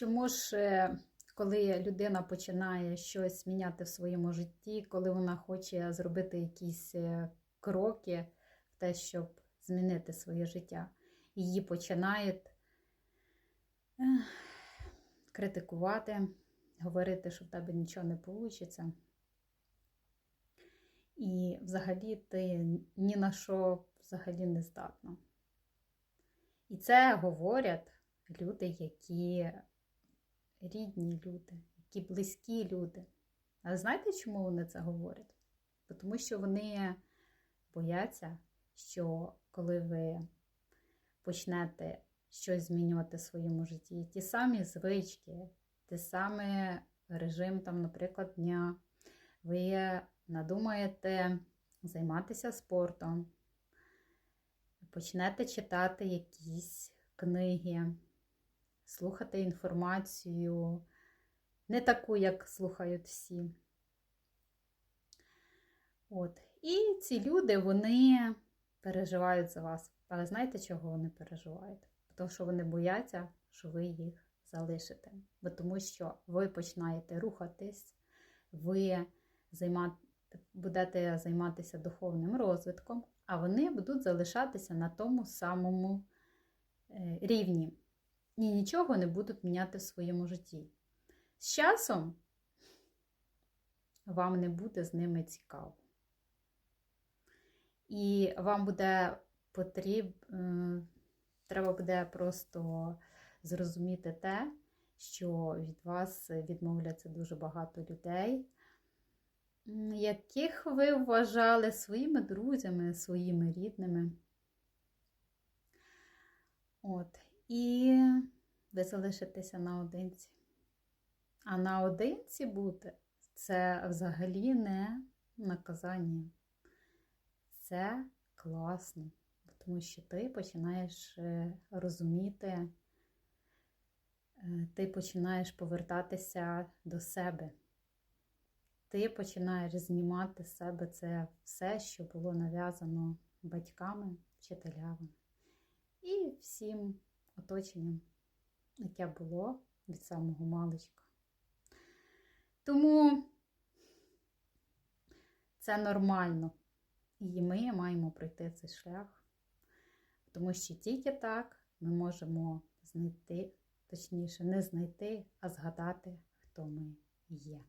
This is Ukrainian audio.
Чому ж, е, коли людина починає щось міняти в своєму житті, коли вона хоче зробити якісь е, кроки в те, щоб змінити своє життя, її починають критикувати, говорити, що в тебе нічого не вийде. І взагалі ти ні на що взагалі не здатна. І це говорять люди, які рідні люди, які близькі люди. Але знаєте, чому вони це говорять? Тому що вони бояться, що коли ви почнете щось змінювати в своєму житті, ті самі звички, той самий режим, там, наприклад, дня, ви надумаєте займатися спортом, почнете читати якісь книги, слухати інформацію, не таку, як слухають всі. От. І ці люди, вони переживають за вас. Але знаєте, чого вони переживають? Тому що вони бояться, що ви їх залишите. Бо тому що ви починаєте рухатись, ви займати, будете займатися духовним розвитком, а вони будуть залишатися на тому самому е, рівні і нічого не будуть міняти в своєму житті. З часом вам не буде з ними цікаво. І вам буде потріб, е, треба буде просто зрозуміти те, що від вас відмовляться дуже багато людей, яких ви вважали своїми друзями, своїми рідними. От. І ви залишитеся наодинці. А наодинці бути це взагалі не наказання. Це класно, тому що ти починаєш е, розуміти, е, ти починаєш повертатися до себе. Ти починаєш знімати з себе це все, що було нав'язано батьками, вчителями і всім оточенням, яке було від самого маличка. Тому це нормально. І ми маємо пройти цей шлях, тому що тільки так ми можемо знайти, точніше, не знайти, а згадати, хто ми є.